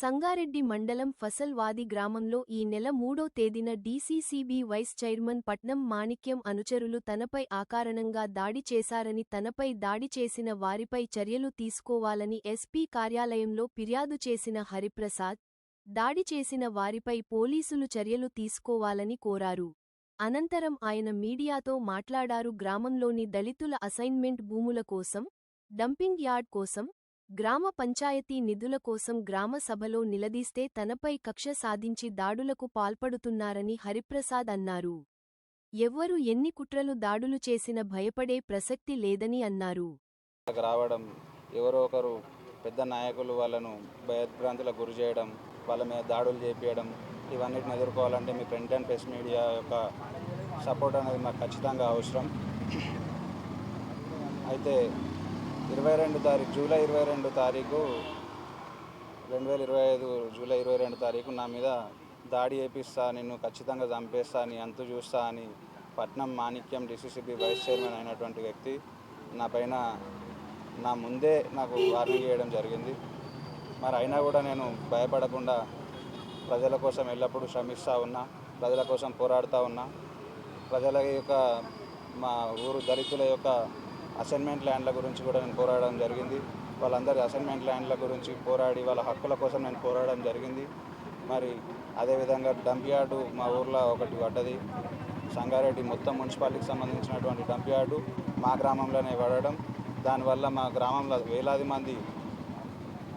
సంగారెడ్డి మండలం ఫసల్వాది గ్రామంలో ఈ నెల మూడో తేదీన డీసీసీబీ వైస్ చైర్మన్ పట్నం మాణిక్యం అనుచరులు తనపై ఆకారణంగా దాడి చేశారని తనపై దాడి చేసిన వారిపై చర్యలు తీసుకోవాలని ఎస్పీ కార్యాలయంలో ఫిర్యాదు చేసిన హరిప్రసాద్ దాడి చేసిన వారిపై పోలీసులు చర్యలు తీసుకోవాలని కోరారు. అనంతరం ఆయన మీడియాతో మాట్లాడారు. గ్రామంలోని దళితుల అసైన్మెంట్ భూముల కోసం డంపింగ్ యార్డ్ కోసం గ్రామ పంచాయతీ నిధుల కోసం గ్రామ సభలో నిలదీస్తే తనపై కక్ష సాధించి దాడులకు పాల్పడుతున్నారని హరిప్రసాద్ అన్నారు. ఎవ్వరు ఎన్ని కుట్రలు దాడులు చేసిన భయపడే ప్రసక్తి లేదని అన్నారు. రావడం ఎవరో ఒకరు పెద్ద నాయకులు వాళ్ళను భయభ్రాంతులకు గురి చేయడం వాళ్ళ మీద దాడులు చేపించడం ఇవన్నిటిని ఎదుర్కోవాలంటే మీ ప్రింట్ అండ్ ప్రెస్ మీడియా యొక్క సపోర్ట్ అనేది మాకు ఖచ్చితంగా అవసరం. అయితే ఇరవై రెండు తారీఖు జూలై ఇరవై రెండు తారీఖు రెండు వేల ఇరవై ఐదు జూలై ఇరవై రెండు తారీఖు నా మీద దాడి చేపిస్తా నిన్ను ఖచ్చితంగా చంపేస్తా అని అంతు చూస్తా అని పట్నం మాణిక్యం డిసిసిబి వైస్ చైర్మన్ అయినటువంటి వ్యక్తి నా పైన నా ముందే నాకు వార్నింగ్ చేయడం జరిగింది. మరి అయినా కూడా నేను భయపడకుండా ప్రజల కోసం ఎల్లప్పుడూ శ్రమిస్తూ ఉన్నా ప్రజల కోసం పోరాడుతూ ఉన్నా ప్రజల యొక్క మా ఊరు దళితుల యొక్క అసైన్మెంట్ ల్యాండ్ల గురించి కూడా నేను పోరాడడం జరిగింది. వాళ్ళందరి అసైన్మెంట్ ల్యాండ్ల గురించి పోరాడి వాళ్ళ హక్కుల కోసం నేను పోరాడడం జరిగింది. మరి అదేవిధంగా డంప్ యార్డు మా ఊర్లో ఒకటి పడ్డది. సంగారెడ్డి మొత్తం మున్సిపాలిటీకి సంబంధించినటువంటి డంప్ యార్డు మా గ్రామంలోనే పడడం. దానివల్ల మా గ్రామంలో వేలాది మంది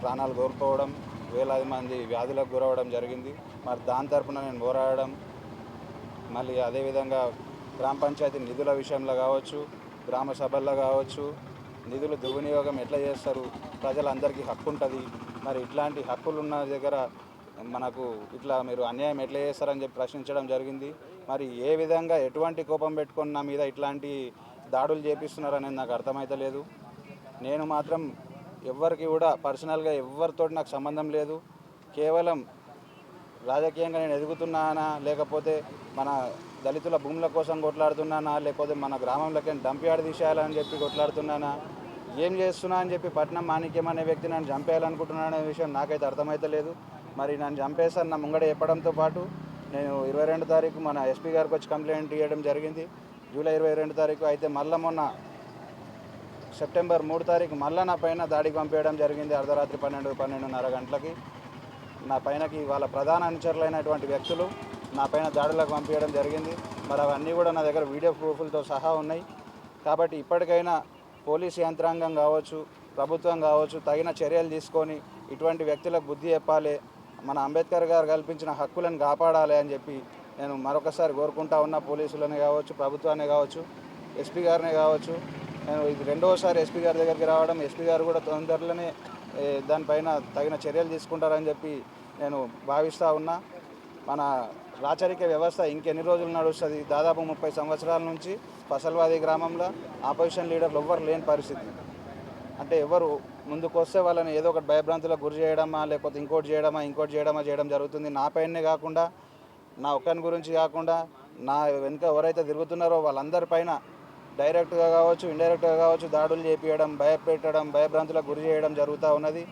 ప్రాణాలు కోల్పోవడం వేలాది మంది వ్యాధులకు గురవడం జరిగింది. మరి దాని తరపున నేను పోరాడడం. మళ్ళీ అదేవిధంగా గ్రామ పంచాయతీ నిధుల విషయంలో కావచ్చు గ్రామ సభల్లో కావచ్చు నిధులు దుర్వినియోగం ఎట్లా చేస్తారు ప్రజలందరికీ హక్కు ఉంటుంది. మరి ఇట్లాంటి హక్కులు ఉన్న దగ్గర మనకు ఇట్లా మీరు అన్యాయం ఎట్లా చేస్తారని చెప్పి ప్రశ్నించడం జరిగింది. మరి ఏ విధంగా ఎటువంటి కోపం పెట్టుకొని నా మీద ఇట్లాంటి దాడులు చేపిస్తున్నారనేది నాకు అర్థమైతలేదు. నేను మాత్రం ఎవ్వరికి కూడా పర్సనల్గా ఎవరితో నాకు సంబంధం లేదు. కేవలం రాజకీయంగా నేను ఎదుగుతున్నానా లేకపోతే మన దళితుల భూముల కోసం కొట్లాడుతున్నానా? లేకపోతే మన గ్రామంలోకి డంపియాడ తీసేయాలని చెప్పి కొట్లాడుతున్నానా? ఏం చేస్తున్నా అని చెప్పి పట్నం మాణిక్యం అనే వ్యక్తి నన్ను చంపేయాలనుకుంటున్నా అనే విషయం నాకైతే అర్థమైతలేదు మరి నన్ను చంపేస్తాను నా ముంగడ చెప్పడంతో పాటు నేను ఇరవై రెండు తారీఖు మన ఎస్పీ గారికి వచ్చి కంప్లైంట్ ఇవ్వడం జరిగింది. జూలై ఇరవై రెండు తారీఖు అయితే మళ్ళీ మొన్న సెప్టెంబర్ మూడు తారీఖు మళ్ళీ నా పైన దాడికి పంపేయడం జరిగింది. అర్ధరాత్రి పన్నెండు పన్నెండున్నర గంటలకి. నా పైనకి వాళ్ళ ప్రధాన అనుచరులైనటువంటి వ్యక్తులు నా పైన దాడులకు పంపించడం జరిగింది. మరి అవన్నీ కూడా నా దగ్గర వీడియో ప్రూఫ్లతో సహా ఉన్నాయి. కాబట్టి ఇప్పటికైనా పోలీస్ యంత్రాంగం కావచ్చు ప్రభుత్వం కావచ్చు తగిన చర్యలు తీసుకొని ఇటువంటి వ్యక్తులకు బుద్ధి చెప్పాలి. మన అంబేద్కర్ గారు కల్పించిన హక్కులను కాపాడాలి అని చెప్పి నేను మరొకసారి కోరుకుంటా ఉన్న. పోలీసులనే కావచ్చు ప్రభుత్వాన్ని కావచ్చు ఎస్పీ గారినే కావచ్చు. నేను ఇది రెండవసారి ఎస్పీ గారి దగ్గరికి రావడం ఎస్పీ గారు కూడా తొందరలోనే దానిపైన తగిన చర్యలు తీసుకుంటారని చెప్పి నేను భావిస్తూ ఉన్నా. మన రాచరిక వ్యవస్థ ఇంకెన్ని రోజులు నడుస్తుంది? దాదాపు ముప్పై సంవత్సరాల నుంచి ఫసల్వాది గ్రామంలో ఆపోజిషన్ లీడర్లు ఎవ్వరు లేని పరిస్థితి. అంటే ఎవరు ముందుకు వస్తే వాళ్ళని ఏదో ఒకటి భయభ్రాంతులకు గురి చేయడమా లేకపోతే ఇంకోటి చేయడమా ఇంకోటి చేయడమా చేయడం జరుగుతుంది. నా పైనే కాకుండా నా ఒక్కని గురించి కాకుండా నా వెనుక ఎవరైతే తిరుగుతున్నారో వాళ్ళందరిపైన డైరెక్ట్గా కావచ్చు ఇండైరెక్ట్గా కావచ్చు దాడులు చేపించడం భయపెట్టడం భయభ్రాంతులకు గురి చేయడం జరుగుతూ ఉన్నది.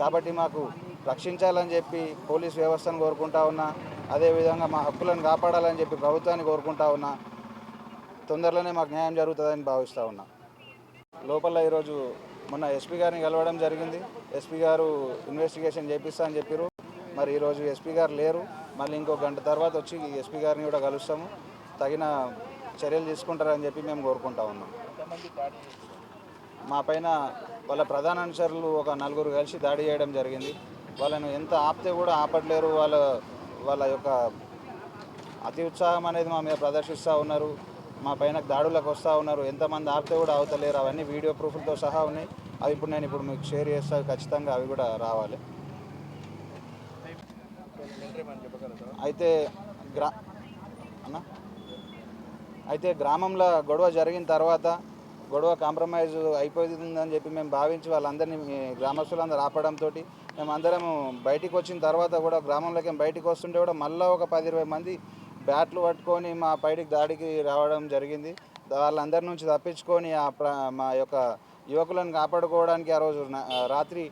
కాబట్టి మాకు రక్షించాలని చెప్పి పోలీస్ వ్యవస్థను కోరుకుంటా ఉన్నా అదేవిధంగా మా హక్కులను కాపాడాలని చెప్పి ప్రభుత్వాన్ని కోరుకుంటా ఉన్నా తొందరలోనే మాకు న్యాయం జరుగుతుందని భావిస్తూ ఉన్నా. లోపల ఈరోజు మొన్న ఎస్పీ గారిని కలవడం జరిగింది. ఎస్పీ గారు ఇన్వెస్టిగేషన్ చేపిస్తా అని చెప్పారు మరి ఈరోజు ఎస్పీ గారు లేరు. మళ్ళీ ఇంకో గంట తర్వాత వచ్చి ఎస్పీ గారిని కూడా కలుస్తాము. తగిన చర్యలు తీసుకుంటారని చెప్పి మేము కోరుకుంటా ఉన్నాం. మా పైన వాళ్ళ ప్రధాన అనుచరులు ఒక నలుగురు కలిసి దాడి చేయడం జరిగింది. వాళ్ళను ఎంత ఆపితే కూడా ఆపట్లేరు వాళ్ళ వాళ్ళ యొక్క అతి ఉత్సాహం అనేది మా మీద ప్రదర్శిస్తూ ఉన్నారు మా పైన దాడులకు వస్తూ ఉన్నారు ఎంతమంది ఆపితే కూడా అవతలేరు అవన్నీ వీడియో ప్రూఫ్లతో సహా ఉన్నాయి. అవి ఇప్పుడు నేను ఇప్పుడు మీకు షేర్ చేస్తా ఖచ్చితంగా అవి కూడా రావాలి. అయితే గ్రా అన్న? అయితే గ్రామంలో గొడవ జరిగిన తర్వాత గొడవ కాంప్రమైజ్ అయిపోతుందని చెప్పి మేము భావించి వాళ్ళందరినీ గ్రామస్తులందరూ ఆపడంతో మేమందరం బయటికి వచ్చిన తర్వాత కూడా గ్రామంలోకి బయటికి వస్తుంటే కూడా మళ్ళీ ఒక పది ఇరవై మంది బ్యాట్లు పట్టుకొని మా పైడికి దాడికి రావడం జరిగింది. వాళ్ళందరి నుంచి తప్పించుకొని ఆ ప్ర మా యొక్క యువకులను కాపాడుకోవడానికి ఆ రోజు రాత్రి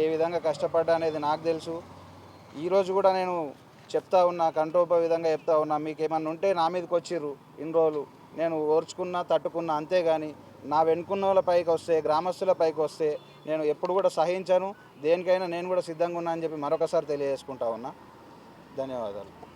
ఏ విధంగా కష్టపడ్డా అనేది నాకు తెలుసు. ఈరోజు కూడా నేను చెప్తా ఉన్నా కంట్రోప విధంగా చెప్తా ఉన్నా మీకు ఏమన్నా ఉంటే నా మీదకి వచ్చిర్రు ఇన్ని రోజులు. నేను ఓర్చుకున్నా తట్టుకున్నా అంతేగాని నా వెనుకున్న వాళ్ళ పైకి వస్తే గ్రామస్తుల పైకి వస్తే నేను ఎప్పుడు కూడా సహించను. దేనికైనా నేను కూడా సిద్ధంగా ఉన్నా అని చెప్పి మరొకసారి తెలియజేసుకుంటా ఉన్నా. ధన్యవాదాలు.